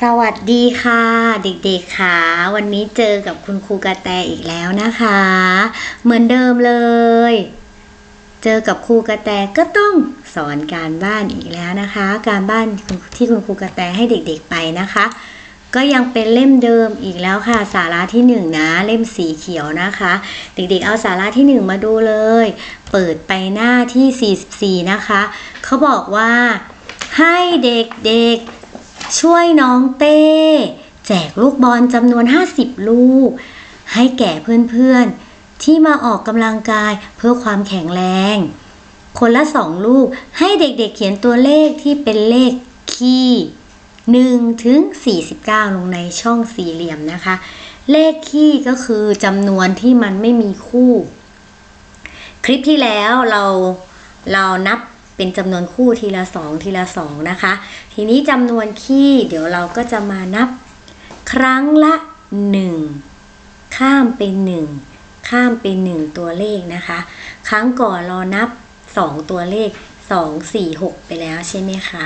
สวัสดีค่ะ เด็กๆค่ะ วันนี้เจอกับคุณครูกระแตอีกแล้วนะคะ เหมือนเดิมเลย เจอกับครูกระแตก็ต้องสอนการบ้านอีกแล้วนะคะ การบ้านที่คุณครูกระแตให้เด็กๆไปนะคะ ก็ยังเป็นเล่มเดิมอีกแล้วค่ะ สาระที่หนึ่งนะเล่มสีเขียวนะคะ เด็กๆเอาสาระที่หนึ่งมาดูเลย เปิดไปหน้าที่ 44 นะคะเขาบอกว่าให้เด็กๆ ช่วยน้องเต้ แจกลูกบอลจำนวน 50 ลูก ให้แก่เพื่อนๆ ที่มาออกกำลังกายเพื่อความแข็งแรง คนละสองลูกให้เด็กๆเขียนตัวเลขที่เป็นเลขคี่1ถึง 49 ลงในช่องสี่เหลี่ยมนะคะ เลขคี่ก็คือจำนวนที่มันไม่มีคู่ คลิปที่แล้วเราเรานับ เป็นจำนวนคู่ทีละสองทีละสองนะคะ ทีนี้จำนวนคี่เดี๋ยวเราก็จะมานับ ครั้งละหนึ่งข้ามเป็นหนึ่งข้ามเป็นหนึ่งตัวเลขนะคะ ครั้งก่อนเรานับสองตัวเลขสองสี่หกไปแล้วใช่ไหมคะ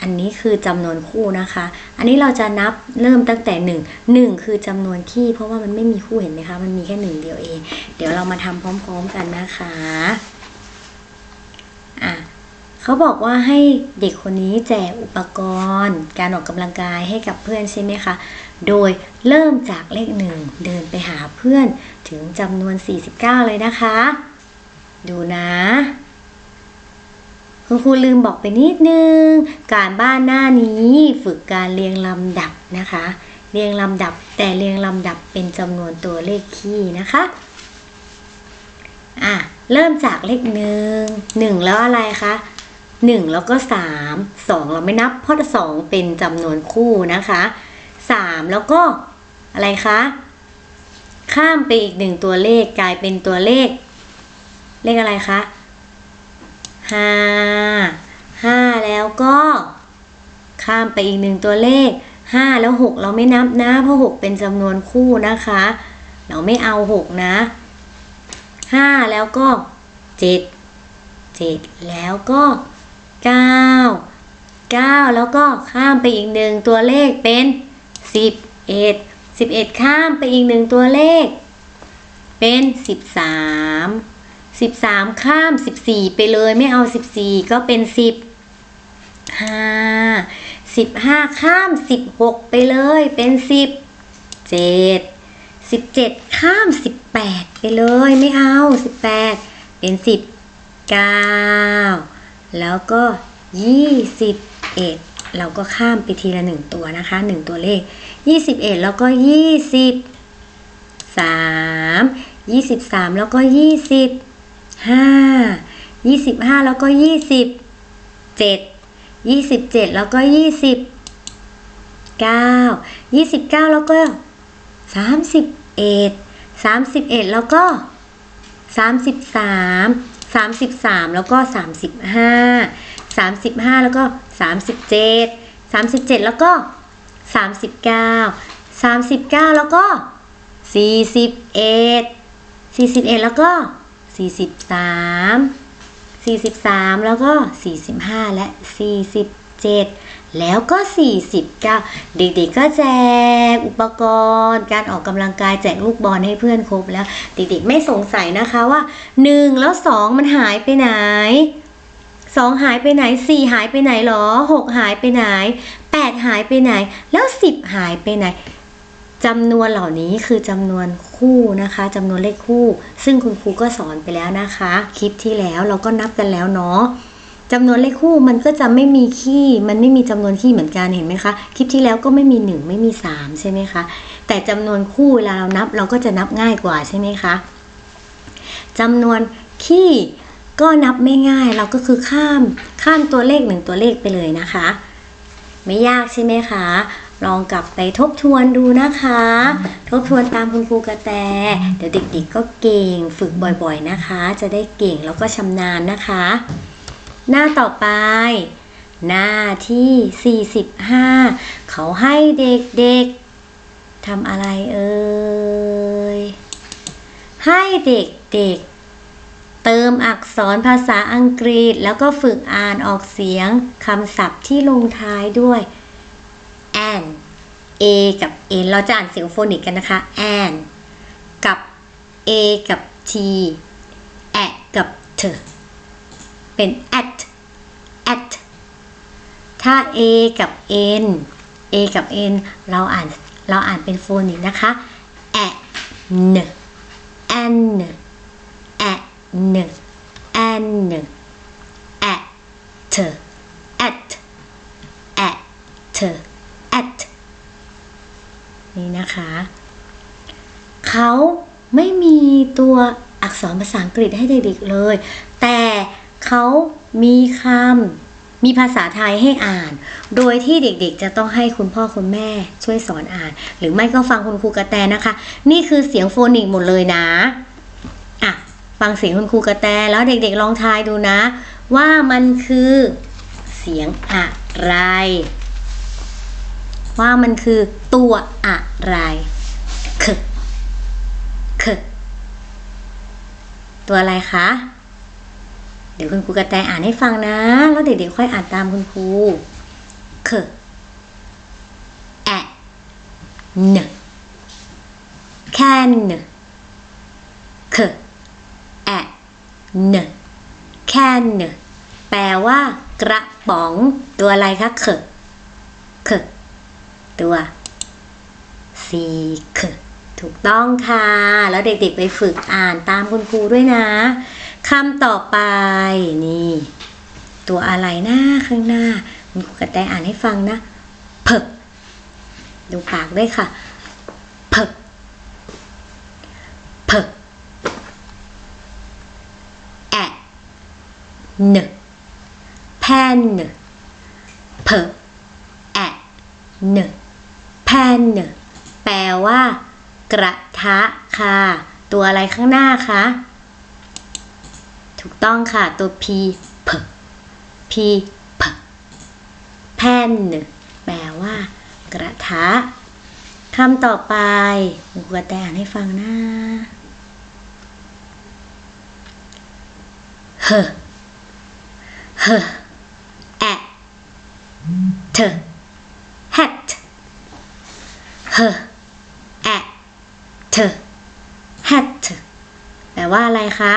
อันนี้คือจำนวนคู่นะคะ อันนี้เราจะนับเริ่มตั้งแต่หนึ่งหนึ่งคือจำนวนคี่เพราะว่ามันไม่มีคู่เห็นไหมคะ มันมีแค่หนึ่งเดียวเอง เดี๋ยวเรามาทำพร้อม ๆ กันนะคะอะ เขาบอกว่าให้เด็กคนนี้แจกอุปกรณ์ การออกกำลังกายให้กับเพื่อนใช่ไหมคะ โดยเริ่มจากเลขหนึ่งเดินไปหาเพื่อนถึงจำนวน 49 เลยนะคะ ดูนะคุณครูลืมบอกไปนิดนึง การบ้านหน้านี้ฝึกการเรียงลำดับนะคะ เรียงลำดับแต่เรียงลำดับเป็นจำนวนตัวเลขคี่นะคะ อะ เริ่มจากเลขหนึ่งหนึ่งแล้วอะไรคะ หนึ่งแล้วก็สามสองเราไม่นับ เพราะสองเป็นจำนวนคู่นะคะสามแล้วก็อะไรคะ ข้ามไปอีกหนึ่งตัวเลขกลายเป็นตัวเลข เลขอะไรคะห้าห้าแล้วก็ ข้ามไปอีกหนึ่งตัวเลขห้าแล้วหกเราไม่นับนะเพราะหกเป็นจำนวนคู่นะคะ เราไม่เอาหกนะห้าแล้วก็เจ็ดเจ็ดแล้วก็ เก้าเก้าแล้วก็ข้ามไปอีกหนึ่งตัวเลขเป็นสิบเอ็ดสิบเอ็ดข้ามไปอีกหนึ่งตัวเลข เป็นสิบสามสิบสามข้ามสิบสี่ไปเลยไม่เอาสิบสี่ก็เป็นสิบห้าสิบห้าข้ามสิบหกไปเลยเป็นสิบเจ็ดสิบเจ็ดข้ามสิบแปดไปเลยไม่เอาสิบแปดเป็นสิบเก้า แล้วก็ยี่สิบเอ็ดเราก็ข้ามไปทีละหนึ่งตัวนะคะหนึ่งตัวเลขยี่สิบเอ็ดแล้วก็ยี่สิบสามยี่สิบสามแล้วก็ยี่สิบห้ายี่สิบห้าแล้วก็ยี่สิบเจ็ดยี่สิบเจ็ดแล้วก็ยี่สิบเก้ายี่สิบเก้าแล้วก็สามสิบเอ็ดสามสิบเอ็ดแล้วก็สามสิบสามสามสิบสามแล้วก็สามสิบห้าสามสิบห้าแล้วก็สามสิบเจ็ดสามสิบเจ็ดแล้วก็สามสิบเก้าสามสิบเก้าแล้วก็สี่สิบเอ็ดสี่สิบเอ็ดแล้วก็สี่สิบสามสี่สิบสามแล้วก็สี่สิบห้าและสี่สิบเจ็ด แล้วก็ 49 เด็กๆก็แจกอุปกรณ์ การออกกำลังกายแจกลูกบอลให้เพื่อนครบแล้ว เด็กๆไม่สงสัยนะคะว่า 1 แล้ว 2 มันหายไปไหน 2 หายไปไหน 4 หายไปไหนหรอ 6 หายไปไหน 8 หายไปไหน แล้ว 10 หายไปไหนจำนวนเหล่านี้คือจำนวนคู่นะคะจำนวนเลขคู่ ซึ่งคุณครูก็สอนไปแล้วนะคะ คลิปที่แล้วเราก็นับกันแล้วเนาะ จำนวนเลขคู่มันก็จะไม่มีขี้ มันไม่มีจำนวนขี้เหมือนกันเห็นไหมคะ คลิปที่แล้วก็ไม่มีหนึ่งไม่มีสามใช่ไหมคะ แต่จำนวนคู่เวลาเรานับเราก็จะนับง่ายกว่าใช่ไหมคะจำนวนขี้ก็นับไม่ง่ายเราก็คือข้ามข้ามตัวเลขหนึ่งตัวเลขไปเลยนะคะ ไม่ยากใช่ไหมคะ ลองกลับไปทบทวนดูนะคะ ทบทวนตามคุณครูกระแต เดี๋ยวเด็กๆก็เก่งฝึกบ่อยๆนะคะ จะได้เก่งแล้วก็ชำนาญนะคะ หน้าต่อไป หน้าที่ 45 เขาให้เด็กๆทำอะไรเอ่ย ให้เด็กๆ เติมอักษรภาษาอังกฤษ แล้วก็ฝึกอ่านออกเสียงคำศัพท์ที่ลงท้ายด้วย and a กับ n เราจะอ่านเสียงโฟนิกกันนะคะ and กับ a กับ t at กับ t เป็น at at ถ้า a กับ n a กับ n เราอ่านเราอ่านเป็นโฟนิกนะคะ at n an at n an at at at at นี่นะคะ เขาไม่มีตัวอักษรภาษาอังกฤษให้เด็กๆเลย แต่ เขามีคำมีภาษาไทยให้อ่าน โดยที่เด็กๆ จะต้องให้คุณพ่อคุณแม่ช่วยสอนอ่าน หรือไม่ก็ฟังคุณครูกระแตนะคะ นี่คือเสียงโฟนิกหมดเลยนะอะฟังเสียงคุณครูกระแตแล้วเด็กๆลองทายดูนะ ว่ามันคือเสียงอะไร ว่ามันคือตัวอะไรคคตัวอะไรคะ ดี๋ยวคุณครูกระแตอ่านให้ฟังนะ แล้วเด็กๆค่อยอ่านตามคุณครูคแอะนแค่เนคแอะนแค่นแปลว่ากระป๋องตัวอะไรคะคคตัวซีคถูกต้องค่ะ แล้วเด็กๆไปฝึกอ่านตามคุณครูด้วยนะ คำต่อไปนี่ ตัวอะไรหน้าข้างหน้าคุณครูกระแตอ่านให้ฟังนะเพิกดูปากด้วยค่ะเพิกเพิกแอะเนแพนเนเพิกแอะเนแพนเนแปลว่า กระทะค่ะ ตัวอะไรข้างหน้าคะ ถูกต้องค่ะ ตัว p p p p แผ่นแปลว่า กระทะคำต่อไปบุกระแตอ่านให้ฟังนะเฮเฮแอะเธอ hat เฮแอะเธอ hat แปลว่าอะไรคะ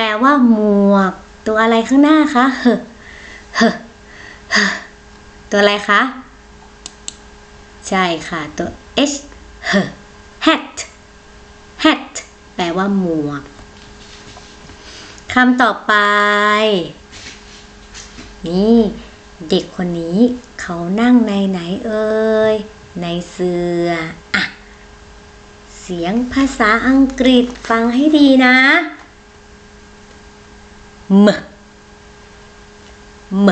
แปลว่าหมวก ตัวอะไรข้างหน้าคะเฮเฮเฮตัวอะไรคะ ใช่ค่ะ ตัว h เฮ hat hat แปลว่าหมวกคำต่อไป นี่ เด็กคนนี้เขานั่งในไหนเอ่ยในเสืออะเสียงภาษาอังกฤษฟังให้ดีนะ m m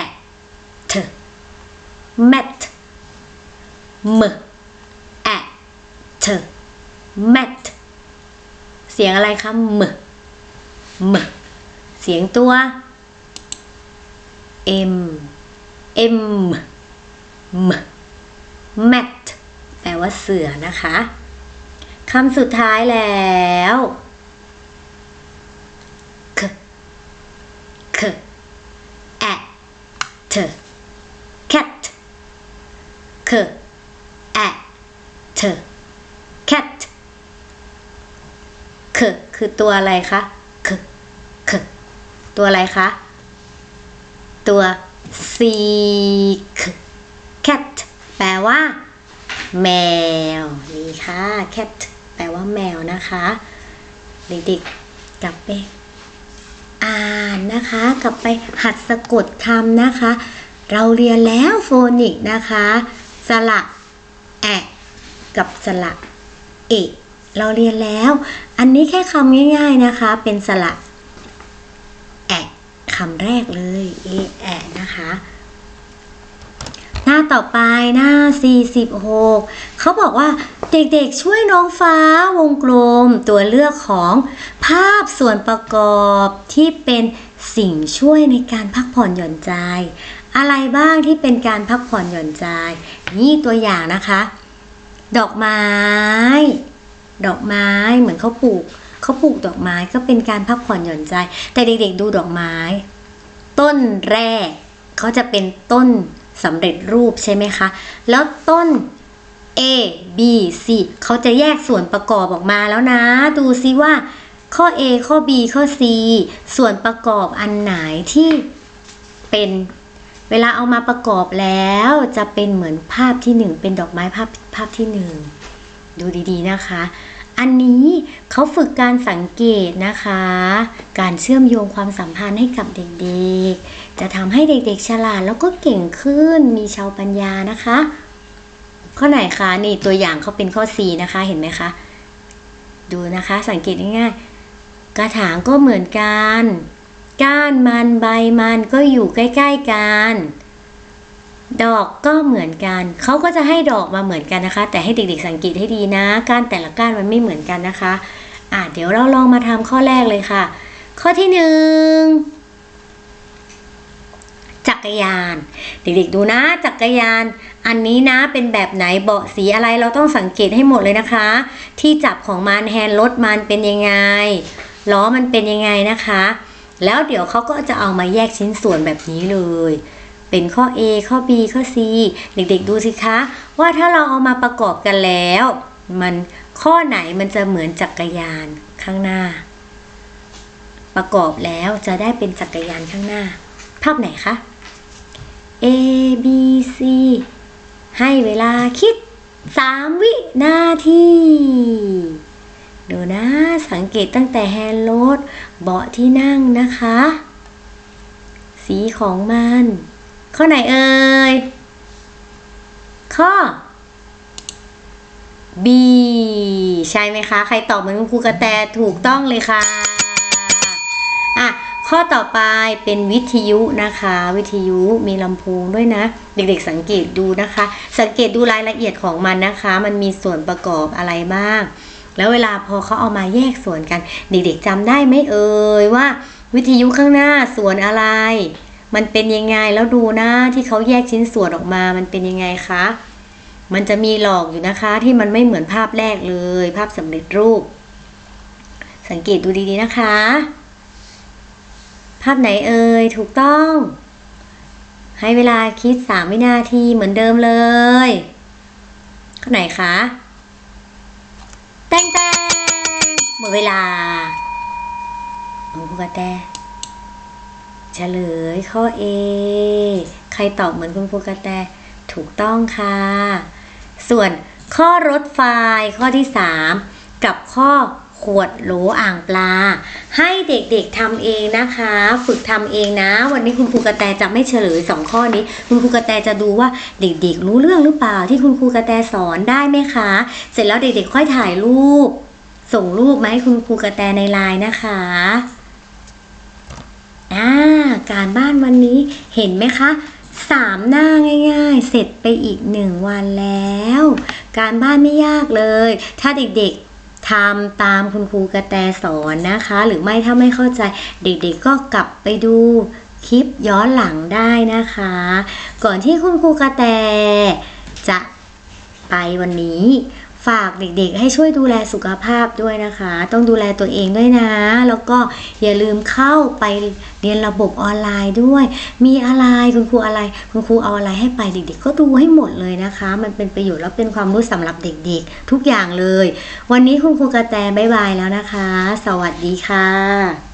at mat m at mat เสียงอะไรคะ m m เสียงตัว m m m mat แปลว่าเสือนะคะ คำสุดท้ายแล้ว k k at cat k at cat คคือตัวอะไรคะคคตัวอะไรคะ ตัว seek cat แปลว่า แมว นี่ค่ะ cat แปลว่าแมวนะคะ เด็กๆกลับไป อ่านนะคะ กลับไปหัดสะกดคำนะคะ เราเรียนแล้วโฟนิกนะคะ สระแอะกับสระเอะเราเรียนแล้ว อันนี้แค่คำง่ายๆนะคะ เป็นสระแอะคำแรกเลยเอแอะนะคะ ต่อไปหน้า 46 เขาบอกว่าเด็กๆช่วยน้องฟ้าวงกลมตัวเลือกของภาพส่วนประกอบที่เป็นสิ่งช่วยในการพักผ่อนหย่อนใจ อะไรบ้างที่เป็นการพักผ่อนหย่อนใจ นี่ตัวอย่างนะคะ ดอกไม้ ดอกไม้เหมือนเขาปลูกเขาปลูกดอกไม้ก็เป็นการพักผ่อนหย่อนใจ แต่เด็กๆดูดอกไม้ ต้นแรกเขาจะเป็นต้น สำเร็จรูปใช่ไหมคะ แล้วต้น A B C เขาจะแยกส่วนประกอบออกมาแล้วนะ ดูซิว่า ข้อ A ข้อ B ข้อ C ส่วนประกอบอันไหนที่เป็นเวลาเอามาประกอบแล้วจะเป็นเหมือนภาพที่หนึ่งเป็นดอกไม้ภาพภาพที่หนึ่งดูดีๆนะคะ อันนี้เขาฝึกการสังเกตนะคะ การเชื่อมโยงความสัมพันธ์ให้กับเด็กๆ จะทำให้เด็กๆ ฉลาดแล้วก็เก่งขึ้นมีชาวปัญญานะคะ ข้อไหนคะนี่ตัวอย่างเขาเป็นข้อ C นะคะเห็นไหมคะ ดูนะคะสังเกตง่ายๆ กระถางก็เหมือนกัน ก้านมันใบมันก็อยู่ใกล้ ๆกัน ดอกก็เหมือนกัน เขาก็จะให้ดอกมาเหมือนกันนะคะ แต่ให้เด็กๆสังเกตให้ดีนะก้านแต่ละก้านมันไม่เหมือนกันนะคะ อะเดี๋ยวเราลองมาทำข้อแรกเลยค่ะ ข้อที่หนึ่งจักรยาน เด็กๆดูนะจักรยาน อันนี้นะเป็นแบบไหนเบาะสีอะไรเราต้องสังเกตให้หมดเลยนะคะ ที่จับของมันแฮนด์รถมันเป็นยังไงล้อมันเป็นยังไงนะคะ แล้วเดี๋ยวเขาก็จะเอามาแยกชิ้นส่วนแบบนี้เลย เป็นข้อ A ข้อ B ข้อ C เด็กๆดูสิคะ ว่าถ้าเราเอามาประกอบกันแล้ว มันข้อไหนมันจะเหมือนจักรยานข้างหน้า ประกอบแล้วจะได้เป็นจักรยานข้างหน้า ภาพไหนคะ A B C ให้เวลาคิด 3 วินาทีดูนะสังเกตตั้งแต่แฮนด์รถเบาะที่นั่งนะคะ สีของมัน ข้อไหนเอ่ย ข้อ B ใช่ไหมคะ ใครตอบเหมือนคุณครูกระแตถูกต้องเลยค่ะ อะ ข้อต่อไปเป็นวิทยุนะคะ วิทยุมีลำโพงด้วยนะ เด็กๆสังเกตดูนะคะ สังเกตดูรายละเอียดของมันนะคะ มันมีส่วนประกอบอะไรบ้าง แล้วเวลาพอเขาเอามาแยกส่วนกัน เด็กๆจำได้ไหมเอ่ยว่า วิทยุข้างหน้าส่วนอะไร มันเป็นยังไงแล้วดูนะที่เขาแยกชิ้นส่วนออกมา มันเป็นยังไงคะ มันจะมีหลอกอยู่นะคะ ที่มันไม่เหมือนภาพแรกเลย ภาพสำเร็จรูป สังเกตดูดีๆนะคะ ภาพไหนเอ่ยถูกต้อง ให้เวลาคิด3วินาทีเหมือนเดิมเลยข้อไหนคะแตงแตงหมดเวลาหนูกระแต เฉลยข้อ A ใครตอบเหมือนคุณครูกระแตถูกต้องค่ะ ส่วนข้อรถไฟข้อที่ 3 กับข้อขวดโหลอ่างปลา ให้เด็กๆทำเองนะคะ ฝึกทำเองนะ วันนี้คุณครูกระแตจะไม่เฉลยสองข้อนี้ คุณครูกระแตจะดูว่าเด็กๆ รู้เรื่องหรือเปล่าที่คุณครูกระแตสอนได้ไหมคะ เสร็จแล้วเด็กๆ ค่อยถ่ายรูป ส่งรูปมาให้คุณครูกระแตในไลน์นะคะอ่า การบ้านวันนี้เห็นไหมคะสามหน้าง่าย ๆ เสร็จไปอีกหนึ่งวันแล้ว การบ้านไม่ยากเลย ถ้าเด็กๆทำตามคุณครูกระแตสอนนะคะ หรือไม่ถ้าไม่เข้าใจเด็กๆก็กลับไปดูคลิปย้อนหลังได้นะคะ ก่อนที่คุณครูกระแตจะไปวันนี้ ฝากเด็กๆ ให้ช่วยดูแลสุขภาพด้วยนะคะ ต้องดูแลตัวเองด้วยนะ แล้วก็อย่าลืมเข้าไปเรียนระบบออนไลน์ด้วย มีอะไรคุณครูอะไร คุณครูเอาอะไรให้ไปเด็ก ๆ ก็ดูให้หมดเลยนะคะ มันเป็นประโยชน์แล้วเป็นความรู้สำหรับเด็กๆ ทุกอย่างเลย วันนี้คุณครูกระแตบายบายแล้วนะคะ สวัสดีค่ะ